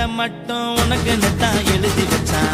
மட்டும் உனக்குன்னு தான் எழுதி வச்சான்.